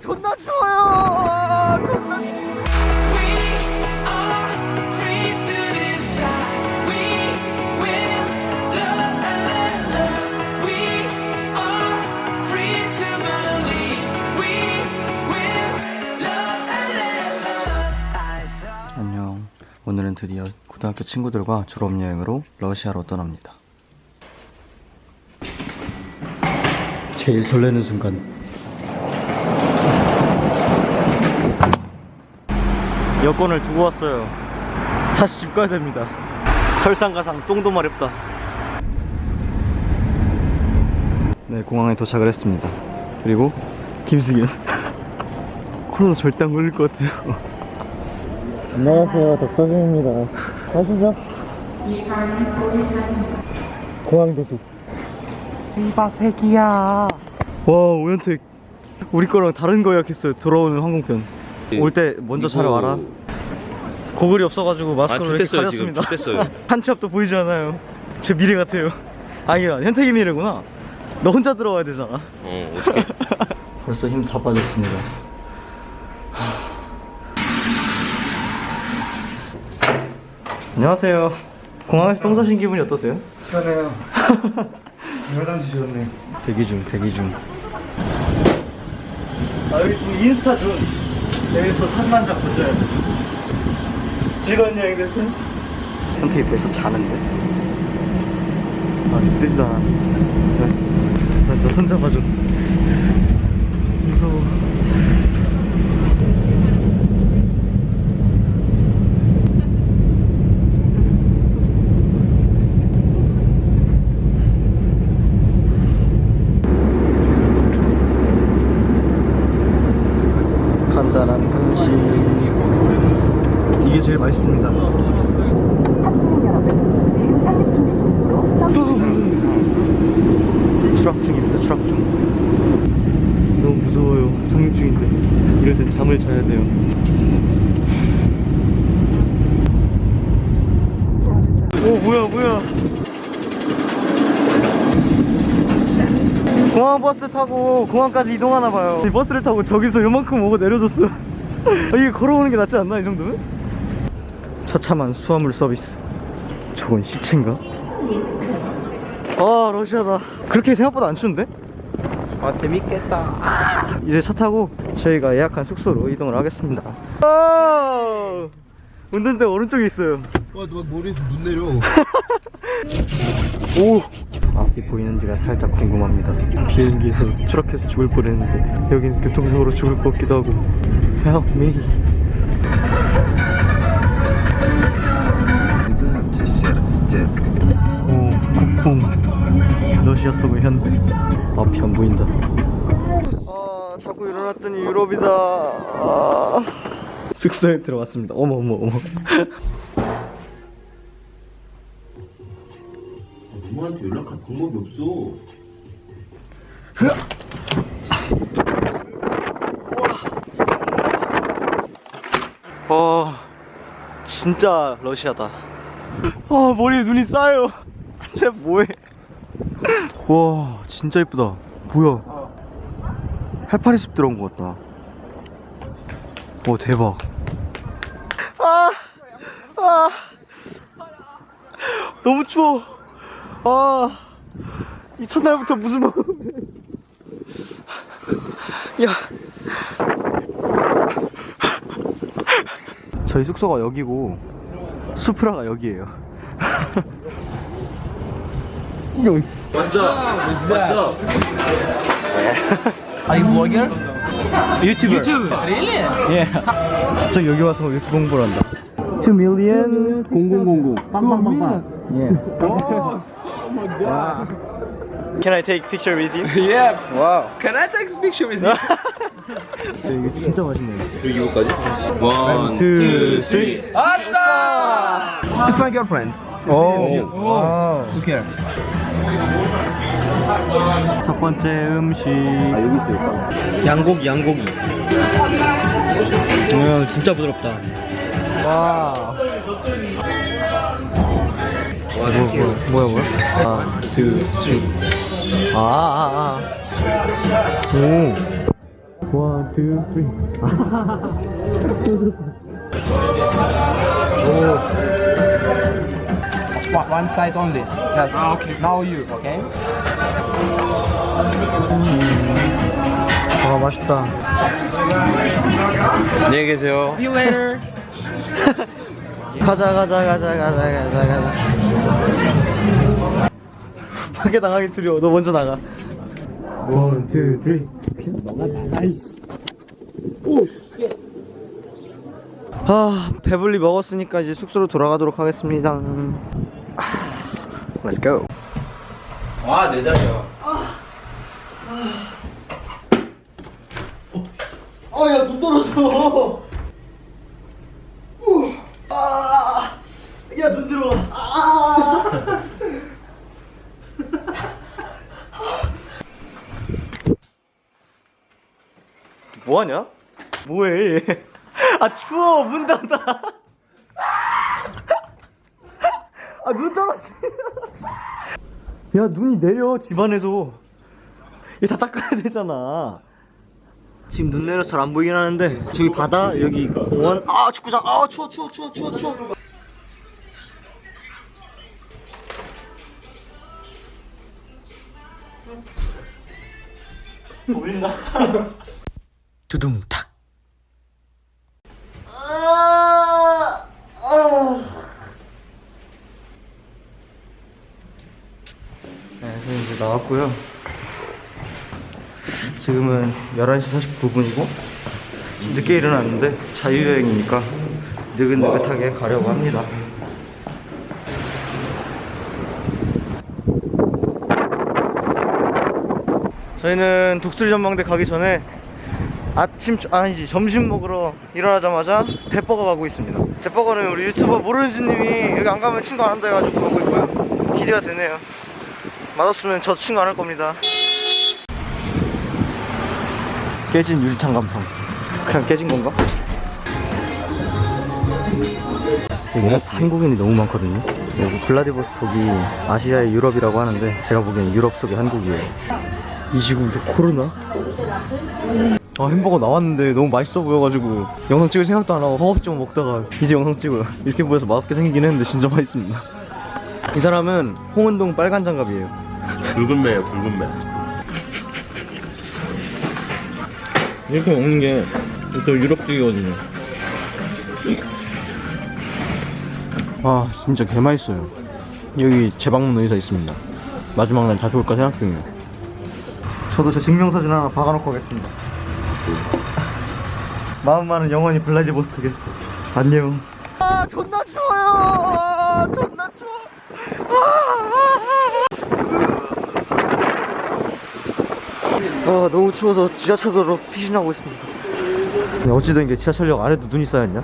존나 추워요. 존나. 안녕. 오늘은 드디어 고등학교 친구들과 졸업 여행으로 러시아로 떠납니다. 제일 설레는 순간. 여권을 두고 왔어요. 다시 집 가야 됩니다. 설상가상 똥도 마렵다. 네, 공항에 도착을 했습니다. 그리고 김승현. 코로나 절대 안 걸릴 것 같아요. 안녕하세요, 덕서진입니다. 가시죠. 공항 도둑. 씨바 새끼야. 와, 오현택. 우리 거랑 다른 거 예약했어요. 돌아오는 항공편. 올 때 먼저 촬영와라. 고글이 없어가지고 마스크로 이렇게 좋댔어요, 지금. 가렸습니다. 한치 앞도 보이지 않아요. 제 미래 같아요. 아니야, 현택이 미래구나. 너 혼자 들어와야 되잖아. 어, 어떡해. 벌써 힘 다 빠졌습니다. 안녕하세요. 공항에서 똥 싸신 기분이 어떠세요? 시원해요. 화장실 좋네. 대기 중, 대기 중. 아 여기 또 인스타 준. 여기서 장 건져야 돼. 즐거운 여행 되세요. 선택이 벌써 자는데. 아직 뜨지도 않아. 나너손 잡아줘. 무서워. 간식. 이게 제일 맛있습니다. 추락 중입니다. 추락 중. 너무 무서워요. 착륙 중인데 이럴 땐 잠을 자야 돼요. 오 뭐야 뭐야. 공항 버스 타고 공항까지 이동하나 봐요. 이 버스를 타고 저기서 요만큼 오고 내려줬어. 아, 이게 걸어오는 게 낫지 않나 이 정도면? 처참한 수화물 서비스. 저건 시체인가? 아 러시아다. 그렇게 생각보다 안 추운데? 아 재밌겠다. 이제 차 타고 저희가 예약한 숙소로 이동을 하겠습니다. 아! 운전대 오른쪽에 있어요. 와, 너 머리에서 눈 내려. 오! 앞이 보이는지가 살짝 궁금합니다. 비행기에서 추락해서 죽을 뻔했는데 여긴 교통사고로 죽을 것 같기도 하고. Help me. 오, 국뽕. 러시아 속의 현대. 앞이 안 보인다. 아, 자꾸 일어났더니 유럽이다. 아. 숙소에 들어왔습니다. 어머, 어머, 어머. 누구한테 연락할 방법이 없어. 와 진짜 러시아다. 아 머리에 눈이 쌓여 쟤 뭐해. 와 진짜 이쁘다. 뭐야? 해파리 숲 들어온 것 같다. 오 대박. 아, 아. 너무 추워. 아 이 첫날부터 무슨 마음 야 저희 숙소가 여기고 수프라가 여기에요. 여기. 왔어. 왔어. Are you blogger? 유튜버. YouTube. Really? 예. 저 여기 와서 유튜브 공부를 한다. 2 million 0000 빵빵빵빵. 예. Can I take picture with you? Yeah. 와우. Can I take a picture with you? 이게 진짜 맛있네. 여기 이거까지? 원, 투, 쓰리. Awesome! It's my girlfriend. 오. Look here. 첫 번째 음식. 아, 여기 있어, 양고기, 양고기. 음, 진짜 부드럽다. 와. 와, 뭐, 뭐, 뭐야, 뭐야? 하나, 둘, 셋. 아, 아, 아. 오. 원, 투, 쓰리. One, one side only. Yes. Ah, okay. Now you, okay? 아, 맛있다. 안녕히 계세요. See you later. 가자, 가자, 가자, 가자, 가자, 가자. 밖에 나가기 두려워. 너 먼저 나가. 원, 투, 쓰리. 너가 나가, 이씨. 오, 아, 배불리 먹었으니까 이제 숙소로 돌아가도록 하겠습니다. 아, Let's go. 와, 내 자리야. 아, 야, 눈 떨어져. 우, 아, 야, 눈 들어가. 아. 뭐하냐? 뭐해? 아, 추워. 문 닫아. 아, 눈 떨어져. 야, 눈이 내려, 집안에서. 이거 다 닦아야 되잖아. 지금 눈 내려서 잘 안 보이긴 하는데 저기 바다 여기 공원 아 축구장 아 추워 추워 추워 추워 추워 보인다 두둥탁. 네, 저희 이제 나왔고요. 지금은 11시 49분이고 늦게 일어났는데 자유여행이니까 느긋느긋하게 가려고 합니다 저희는 독수리 전망대 가기 전에 아침 아니지 점심 먹으러 일어나자마자 대버거 가고 있습니다. 대버거는 우리 유튜버 모르즈님이 여기 안 가면 친구 안 한다 해가지고 가고 있고요. 기대가 되네요. 맛없으면 저 친구 안 할 겁니다. 깨진 유리창 감성. 그냥 깨진 건가? 여기는 한국인이 너무 많거든요. 여기 블라디보스톡이 아시아의 유럽이라고 하는데 제가 보기엔 유럽 속의 한국이에요. 이 시국에 코로나? 아 햄버거 나왔는데 너무 맛있어 보여가지고 영상 찍을 생각도 안 하고 허겁지겁 먹다가 이제 영상 찍어요 이렇게 보여서 맛없게 생기긴 했는데 진짜 맛있습니다 이 사람은 홍은동 빨간 장갑이에요 붉은 매요, 붉은 매. 이렇게 먹는 게 또 유럽식이거든요. 아 진짜 개 맛있어요. 여기 재방문 의사 있습니다. 마지막 날 다시 올까 생각 중이에요. 저도 제 증명사진 하나 박아놓고 가겠습니다. 마음만은 영원히 블라디보스톡에 안녕. 아 존나 추워요. 아, 존나 추워. 아 너무 추워서 지하철도로 피신하고 있습니다 어찌된 게 지하철역 안에도 눈이 쌓였냐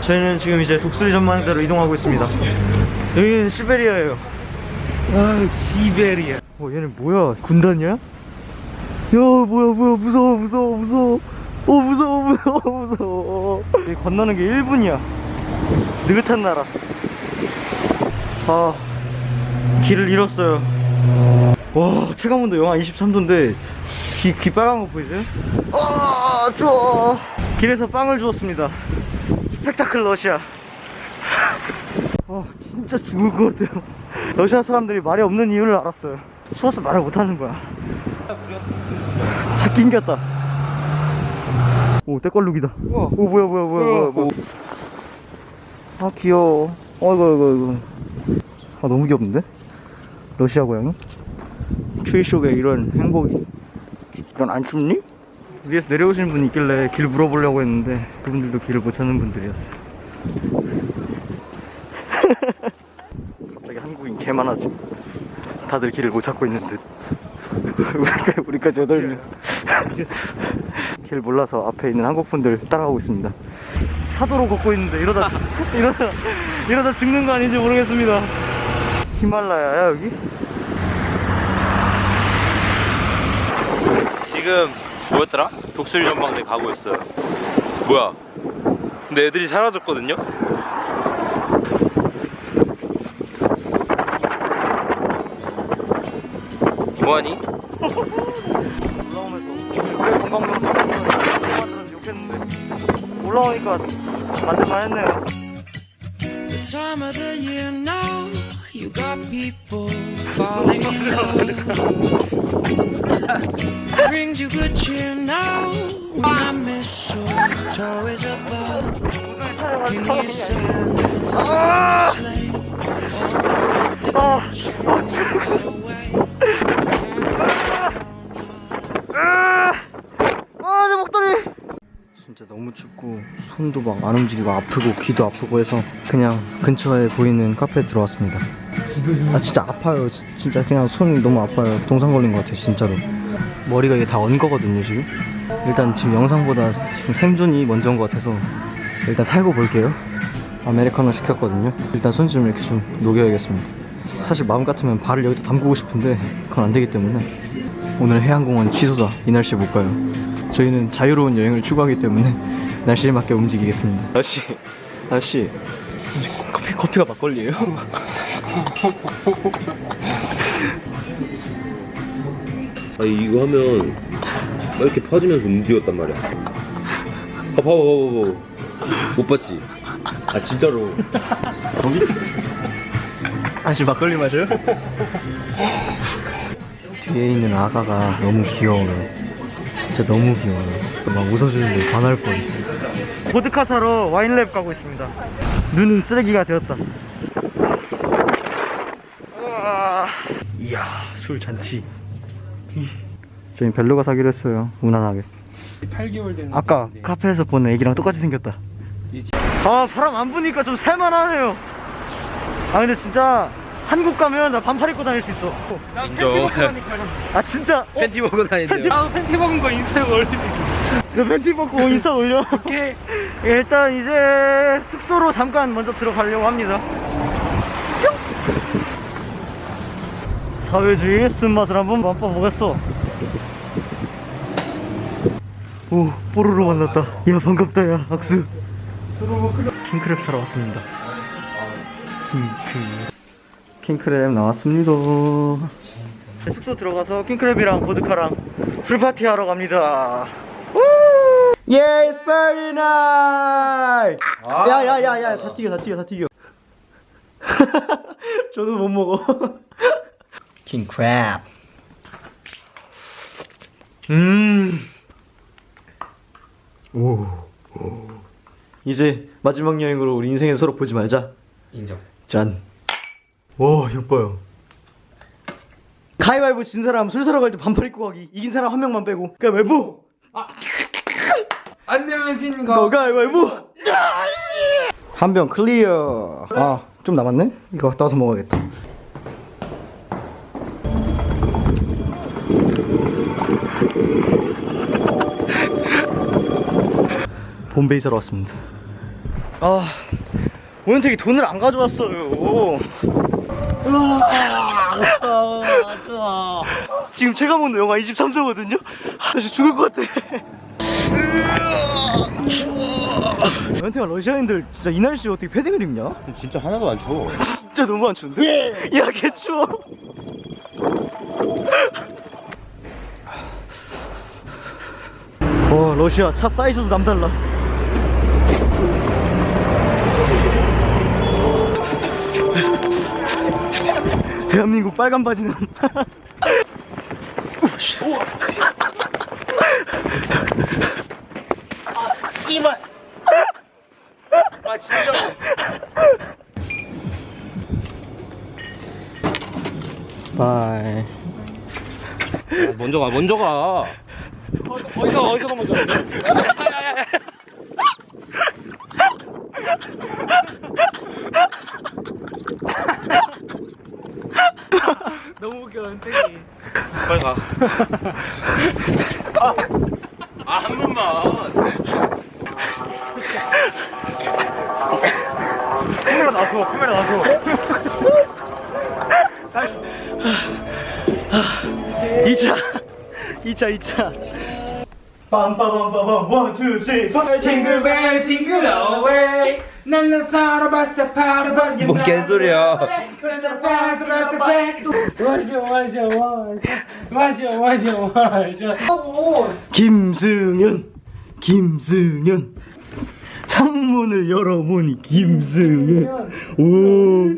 저희는 지금 이제 독수리 전망대로 이동하고 있습니다 여기는 시베리아예요 아 시베리아 어 얘는 뭐야 군단이야? 야 뭐야 뭐야 무서워 무서워 무서워. 어 무서워 무서워 무서워. 여기 건너는 게 1분이야. 느긋한 나라. 아 길을 잃었어요. 와 체감온도 영하 23도인데 귀, 귀 빨간 거 보이세요? 아 추워 길에서 빵을 주었습니다. 스펙타클 러시아. 아 진짜 죽을 것 같아요. 러시아 사람들이 말이 없는 이유를 알았어요. 추워서 말을 못하는 거야 차 낑겼다. 오 때깔룩이다. 오 뭐야 뭐야 뭐야 뭐야 뭐야. 아 귀여워. 어이구 어이구 어이구 아 너무 귀엽는데? 러시아 고양이? 추위 속에 이런 행복이. 넌안 춥니? 위에서 내려오시는 분이 있길래 길 물어보려고 했는데 그분들도 길을 못 찾는 분들이었어요. 갑자기 한국인 개 많아지 다들 길을 못 찾고 있는 듯 우리까지, 우리까지 여덟 명길 몰라서 앞에 있는 한국 분들 따라가고 있습니다 차도로 걷고 있는데 이러다 이러다 이러다 죽는 거 아닌지 모르겠습니다 히말라야야 여기? 지금 뭐였더라? 독수리 전망대 가고 있어요. 뭐야? 근데 애들이 사라졌거든요? 뭐하니? 올라오면서 전방 영상 만들어서 욕했는데 올라오니까 만들만 했네요. The time of the year now, you got people falling in love. Brings you good cheer now. I mistletoe is above. Can you send a sleigh? 너무 춥고 손도 막 안 움직이고 아프고 귀도 아프고 해서 그냥 근처에 보이는 카페에 들어왔습니다. 아 진짜 아파요. 지- 진짜 그냥 손이 너무 아파요. 동상 걸린 것 같아요, 진짜로. 머리가 이게 다 언 거거든요, 지금. 일단 지금 영상보다 지금 생존이 먼저인 것 같아서 일단 살고 볼게요. 아메리카노 시켰거든요. 일단 손 좀 이렇게 좀 녹여야겠습니다. 사실 마음 같으면 발을 여기다 담그고 싶은데 그건 안 되기 때문에 오늘 해양공원 취소다. 이 날씨에 못 가요. 저희는 자유로운 여행을 추구하기 때문에 날씨에 맞게 움직이겠습니다. 아저씨, 아저씨, 커피 커피가 막걸리예요? 아 이거 하면 이렇게 퍼지면서 움직였단 말이야. 아 봐봐 봐봐 봐봐. 못 봤지? 아 진짜로. 아저씨 막걸리 마셔요? 뒤에 있는 아가가 너무 귀여워요. 진짜 너무 귀여워요. 막 웃어주는데 반할 뻔. 보드카 사러 와인랩 가고 있습니다. 눈은 쓰레기가 되었다. 우와. 이야, 술 잔치. 저희 벨로가 사기로 했어요. 무난하게. 8개월 된 아까 카페에서 본 애기랑 똑같이 생겼다. 아 바람 안 부니까 좀 살만하네요. 아 근데 진짜 한국 가면 나 반팔 입고 다닐 수 있어. 나 팬티 인정. 벗고 다니까. 아 진짜. 어? 팬티 먹고. 팬티, 아, 팬티 벗은 거 인스타에 올릴 수 있어. 너 팬티 벗고 인스타 올려. 오케이. 일단 이제 숙소로 잠깐 먼저 들어가려고 합니다. 뿅. 사회주의 쓴맛을 한번 맛봐보겠어. 오, 뽀로로 만났다. 야, 반갑다, 야, 악수. 킹크랩 사러 왔습니다. 킹크랩. 킹크랩 나왔습니다. 숙소 들어가서 킹크랩이랑 보드카랑 풀파티 하러 갑니다. Yeah, it's party night! 야, 야, 야, 야, 다 튀겨, 다 튀겨, 다 튀겨. 저도 못 먹어. 킹크랩. 음. 오. 이제 마지막 여행으로 우리 인생에 서로 보지 말자. 인정. 짠. 와, 이거 봐요. 가위바위보 진 사람 술 사러 갈 때 반팔 입고 가기. 이긴 사람 한 명만 빼고. 가위바위보. 안 내면 진 거. 거 가위바위보. 한 병 클리어. 아, 좀 남았네. 이거 따서 먹어야겠다. 봄베이 사러 왔습니다. 아, 오늘 되게 돈을 안 가져왔어요. 지금 제가 영화 23세거든요? 아, 진짜 죽을 것 같아. 연태가 러시아인들 진짜 이 날씨에 어떻게 패딩을 입냐? 진짜 하나도 안 추워. 진짜 너무 안 추운데? 야, 개 추워. 와, 러시아 차 사이즈도 남달라. 대한민국 빨간 바지는 바이 먼저 가 먼저 가. 어디서 어디서 먼저. 너무 웃겨 은택이. 빨리 가. 아 한 번만. 카메라 놔줘. 카메라 놔줘. 2차 2차 2차 빰빠밤빠밤 원, 투, 쓰리, 포 the way. 나는 살아봤어, 팔아봤어. 뭔 개소리야. 마셔, 마셔, 마셔, 마셔, 마셔. 김승현 김승현 창문을 열어보니 김승현 오.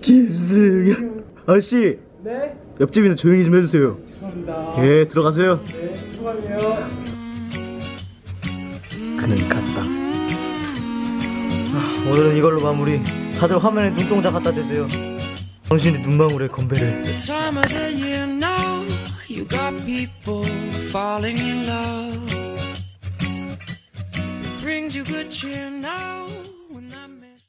김승현 아저씨 네, 옆집이나 조용히 좀 해주세요. 감사합니다. 예 들어가세요. 네, 수고하세요. 그는 갔다. 아, 오늘은 이걸로 마무리 다들 화면에 눈동자 갖다 대세요 당신이 눈망울에 건배를 brings you good cheer now.